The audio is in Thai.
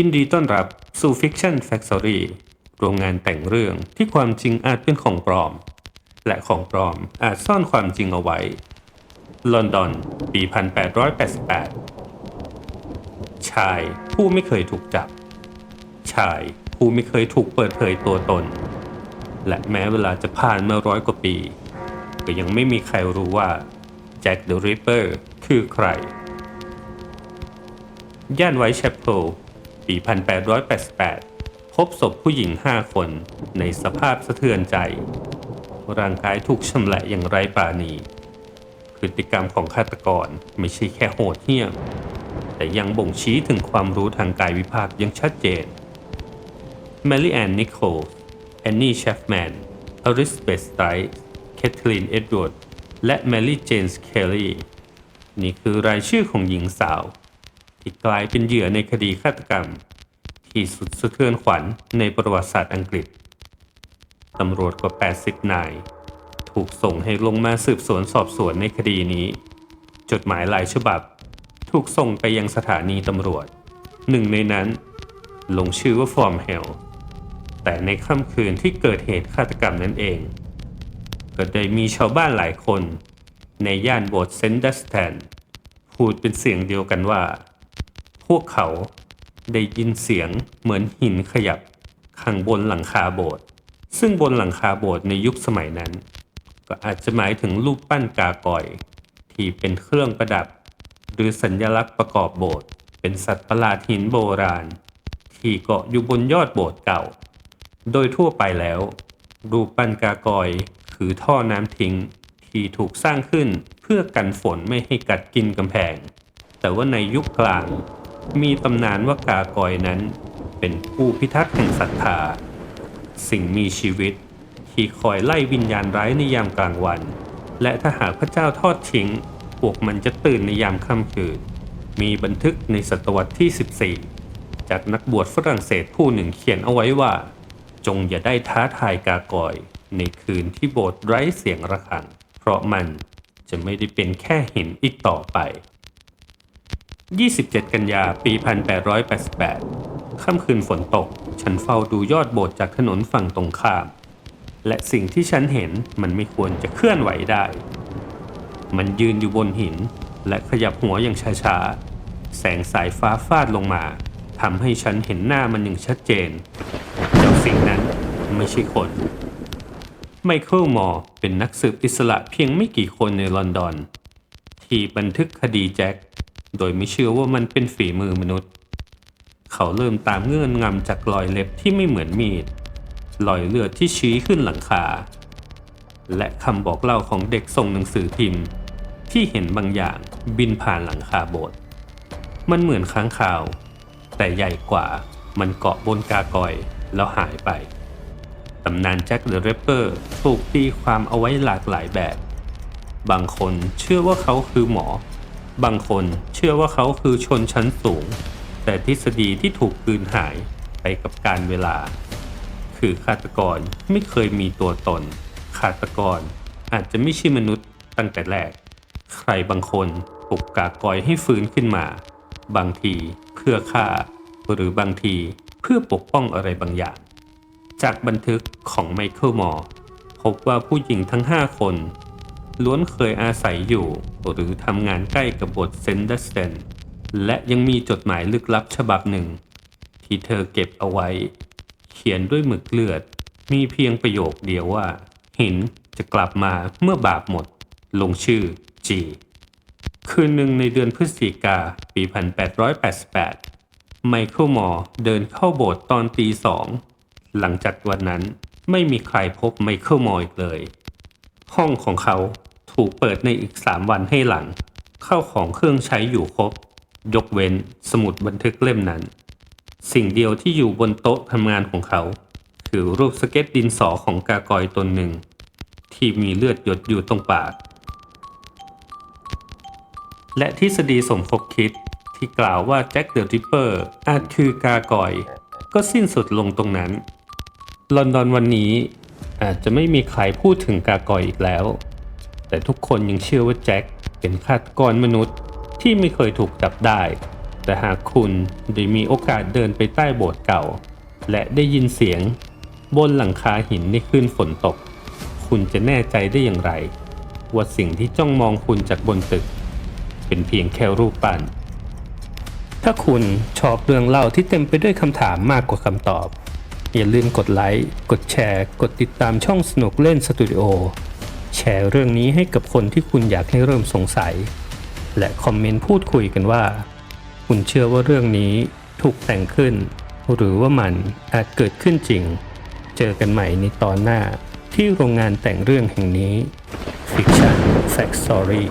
ยินดีต้อนรับสู่ Fiction Factory โรงงานแต่งเรื่องที่ความจริงอาจเป็นของปลอม และของปลอมอาจซ่อนความจริงเอาไว้ ลอนดอน ปี 1888 ชายผู้ไม่เคยถูกจับ ชายผู้ไม่เคยถูกเปิดเผยตัวตน และแม้เวลาจะผ่านมาร้อยกว่าปี ก็ยังไม่มีใครรู้ว่าแจ็คเดอะริปเปอร์คือใคร ย่านไวท์แชปเปิล ปี1888 พบศพผู้หญิง 5 คนในสภาพสะเทือนใจ ร่างกายถูกชำแหละอย่างไร้ปาณี พฤติกรรมของฆาตกรไม่ใช่แค่โหดเหี้ยม แต่ยังบ่งชี้ถึงความรู้ทางกายวิภาคย่างชัดเจนแมรี่แอนนิโคลแอนนี่เชฟแมนอริสเบสไตร์แคทลีนเอ็ดเวิร์ดและแมรี่เจนส์เคลลี่นี่คือรายชื่อของหญิงสาว ที่กลายเป็นเหยื่อในคดีฆาตกรรม ที่สุดสะเทือนขวัญในประวัติศาสตร์อังกฤษ ตำรวจกว่า 80 นาย ถูกส่งให้ลงมาสืบสวนสอบสวนในคดีนี้ จดหมายหลายฉบับ ถูกส่งไปยังสถานีตำรวจ หนึ่งในนั้น ลงชื่อว่าฟอร์มเฮลแต่ในค่ำคืนที่เกิดเหตุฆาตกรรมนั่นเอง ก็ได้มีชาวบ้านหลายคน ในย่านโบสถ์เซนต์ดัสแทนพูดเป็นเสียงเดียวกันว่า พวกเขาได้ยินเสียงเหมือนหินขยับข้างบนหลังคาโบสถ์ซึ่งบนหลังคาโบสถ์ในยุคสมัยนั้น ก็อาจจะหมายถึงรูปปั้นกากอย ที่เป็นเครื่องประดับ หรือสัญลักษณ์ประกอบโบสถ์เป็นสัตว์ประหลาดหินโบราณ ที่เกาะอยู่บนยอดโบสถ์เก่า โดยทั่วไปแล้ว รูปปั้นกากอยคือท่อน้ำทิ้งที่ถูกสร้างขึ้นเพื่อกันฝนไม่ให้กัดกินกำแพง แต่ว่าในยุคกลาง มีตำนานว่ากากอยนั้น เป็นผู้พิทักษ์แห่งศรัทธา สิ่งมีชีวิต ที่คอยไล่วิญญาณร้ายในยามกลางวัน และถ้าหากพระเจ้าทอดทิ้ง พวกมันจะตื่นในยามค่ำคืน มีบันทึกในศตวรรษที่ 14 จากนักบวชฝรั่งเศสผู้หนึ่งเขียนเอาไว้ว่า จงอย่าได้ท้าทายกากอย ในคืนที่โบสถ์ไร้เสียงระฆัง เพราะมันจะไม่ได้เป็นแค่หินอีกต่อไป 27 กันยาปี 1888 ค่ำคืนฝนตก ฉันเฝ้าดูยอดโบสถ์จากถนนฝั่งตรงข้าม และสิ่งที่ฉันเห็นมันไม่ควรจะเคลื่อนไหวได้ มันยืนอยู่บนหิน และขยับหัวอย่างช้าๆ แสงสายฟ้าฟาดลงมาทำให้ฉันเห็นหน้ามันอย่างชัดเจน เจ้าสิ่งนั้นไม่ใช่คน ไมเคิลมอร์เป็นนักสืบอิสระเพียงไม่กี่คนในลอนดอน ที่บันทึกคดีแจ็ค โดยไม่เชื่อว่ามันเป็นฝีมือมนุษย์ เขาเริ่มตามเงื่อนงำจากรอยเล็บที่ไม่เหมือนมีด รอยเลือดที่ชี้ขึ้นหลังคา และคำบอกเล่าของเด็กส่งหนังสือพิมพ์ ที่เห็นบางอย่างบินผ่านหลังคาโบสถ์ มันเหมือนค้างคาว แต่ใหญ่กว่ามันเกาะบนกากอยแล้วหายไป ตำนานแจ็คเดอะเรปเปอร์ถูกตีความเอาไว้หลากหลายแบบ บางคนเชื่อว่าเขาคือหมอ บางคนเชื่อว่าเขาคือชนชั้นสูง แต่ทฤษฎีที่ถูกกืนหายไปกับการเวลา คือฆาตกรไม่เคยมีตัวตนฆาตกรอาจจะไม่ใช่มนุษย์ตั้งแต่แรก ใครบางคนปลุกกากอยให้ฟื้นขึ้นมา บางทีเพื่อฆ่า หรือบางทีเพื่อปกป้องอะไรบางอย่าง จากบันทึกของไมเคิลมอร์พบว่าผู้หญิงทั้ง 5 คน ล้วนเคยอาศัยอยู่ หรือทำงานใกล้กับบทเซนเดอร์สเตนและยังมีจดหมายลึกลับฉบับหนึ่ง ที่เธอเก็บเอาไว้ เขียนด้วยหมึกเลือด มีเพียงประโยคเดียวว่า หินจะกลับมาเมื่อบาปหมด ลงชื่อจีคืนหนึ่งในเดือนพฤศจิกาปี 1888 ไมเคิลมอร์เดินเข้าโบสถ์ตอนตีสอง หลังจากวันนั้นไม่มีใครพบไมเคิลมอร์อีกเลย ห้องของเขา ถูกเปิดในอีกสามวันให้หลัง เข้าของเครื่องใช้อยู่ครบ ยกเว้นสมุดบันทึกเล่มนั้น สิ่งเดียวที่อยู่บนโต๊ะทำงานของเขา คือรูปสเก็ตดินสอของกากอยตนหนึ่ง ที่มีเลือดหยดอยู่ตรงปาก และทฤษฎีสมคบคิดที่กล่าวว่าแจ็คเดอะริปเปอร์อาจคือกากอย ก็สิ้นสุดลงตรงนั้น ลอนดอนวันนี้อาจจะไม่มีใครพูดถึงกากอยอีกแล้ว แต่ทุกคนยังเชื่อว่าแจ็คเป็นฆาตกรมนุษย์ที่ไม่เคยถูกจับได้ แต่หากคุณได้มีโอกาสเดินไปใต้โบสถ์เก่า และได้ยินเสียง บนหลังคาหินในคืนฝนตก คุณจะแน่ใจได้อย่างไร ว่าสิ่งที่จ้องมองคุณจากบนตึก เป็นเพียงแค่รูปปั้นถ้าคุณชอบเรื่องเล่าที่เต็มไปด้วยคำถามมากกว่าคำตอบ อย่าลืมกดไลค์ กดแชร์ กดติดตามช่องสนุกเล่นสตูดิโอ แชร์เรื่องนี้ให้กับคนที่คุณอยากให้เริ่มสงสัย และคอมเมนต์พูดคุยกันว่า คุณเชื่อว่าเรื่องนี้ถูกแต่งขึ้น หรือว่ามันอาจเกิดขึ้นจริง เจอกันใหม่ในตอนหน้าที่โรงงานแต่งเรื่องแห่งนี้ Fiction Fact Story